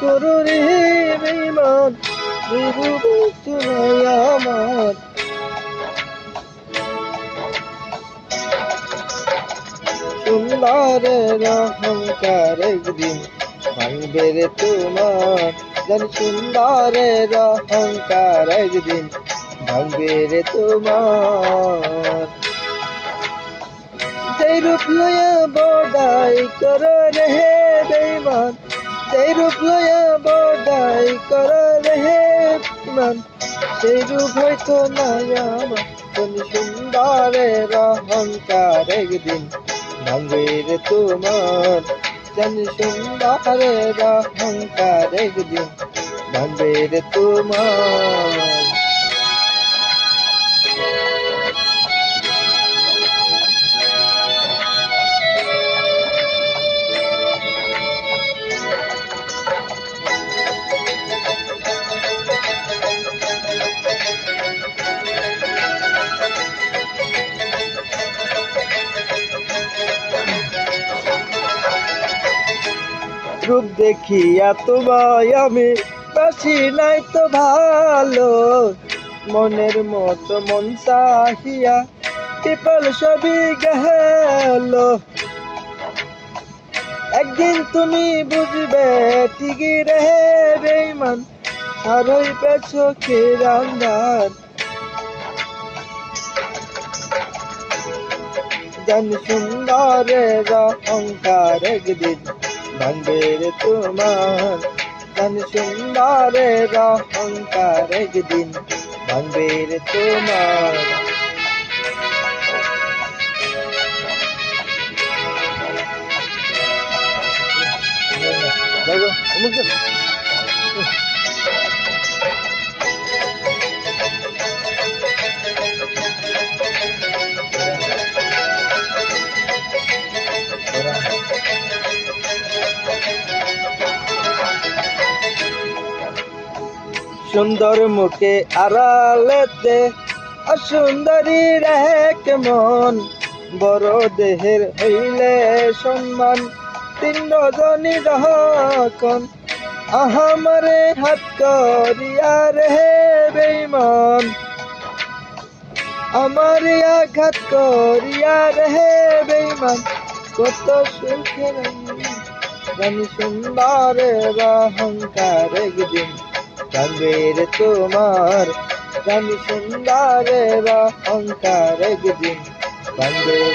করো রে বেমান নাই আমার সুন্দরের অহংকার একদিন ভাঙবে রে তোমার জানি সুন্দরের অহংকার একদিন ভাঙবে রে তোমার যেই রূপ লয়া বড়াই কর রে বেমান যেই রূপ লয়া বড়াই কর রে বেমান সেই রূপ হয়তো নাই আমার তুমি সুন্দরের অহংকার একদিন ভাঙবে রে তোমার জানি সুন্দরের অহংকার একদিন ভাঙবে তোমার। রূপ দেখিয়া তোমায় আমি বাসি নাই তো ভালো। মনের মতো মন চাহিয়া পিপল সবই গেল। একদিন তুমি বুঝবে ঠিকই রে বেমান সারই পেছো রান্দার। জান সুন্দরের অহংকার একদিন ভাঙবে তোমার জান সুন্দরের অহংকার একদিন ভাঙবে রে তোমার। Thank অমুক সুন্দর মুখে আড়ালেতে, অসুন্দরী রেহে কেমন বড় দেহের হইলে সম্মান, তিন রজনী রহকন। আহামরে হাত করিয়া রে বেমান আমার আঘাত করিয়া রে বেমান কত সুখে জানি সুন্দরের অহংকার একদিন। কাঙ্গের তোমার জানি সুন্দরের অহংকার একদিন কাঙ্গের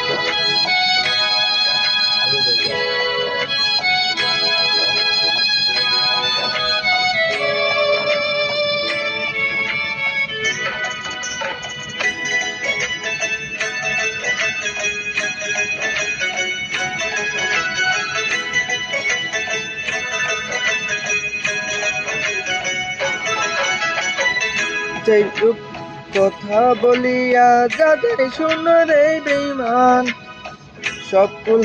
সেই রূপ কথা বলিয়া যাদের শুনরে বেইমান সব কুল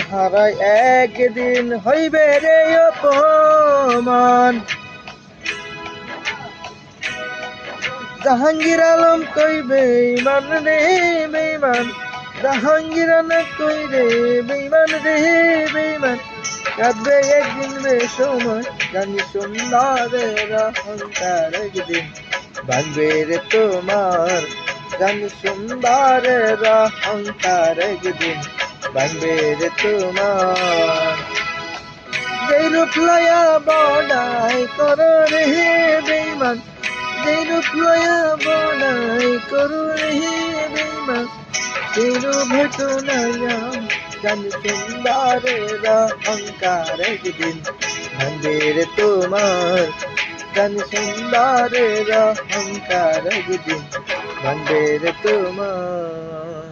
একদিন হইবে রে অপমান। জাহাঙ্গীর আলম কই বেইমান রে বেইমান জাহাঙ্গীর না কই রে বেইমান রে বেইমান কাঁদবে একদিন বে সময়, জানি সুন্দরের অহংকার একদিন। ভাঙবে তোমার জানি সুন্দরের অহংকার একদিন। ভাঙবে তোমার যেই রূপ লয়া বড়াই কর রে বেইমান যেই রূপ লয়া বড়াই কর রে বেইমান সেই রূপ জানি সুন্দরের অহংকার একদিন। তোমার জানি সুন্দরের অহংকার একদিন ভাঙবে রে তোমার